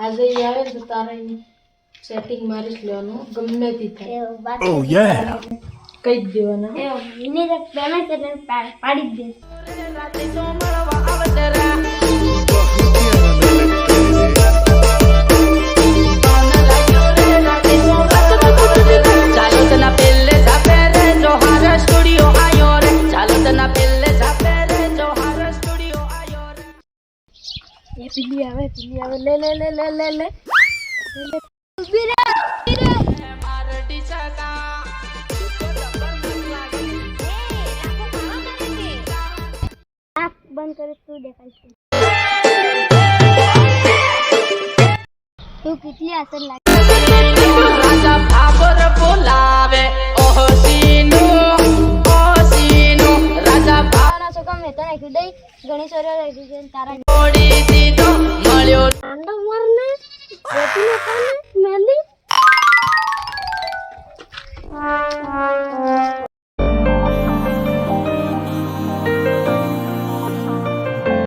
આજે આવે તો તારે સેટિંગ મારી જ લેવાનું ગમે તે થાય. Oh કહી જ દેવાના. એવું વિને તો પેમેન્ટ પાડી જ દે એ પીલી આવે પીલી આવે. લે લે લે લે લે લે. ઊભી રહે. મારડી સકા આંખ બંધ કરે તું દેખાય છે. તું કેટલી અસર લાગે? બોલાવે ઓહો સીનુ સીનુ રાજા તને તારા আপনি এখানে নালি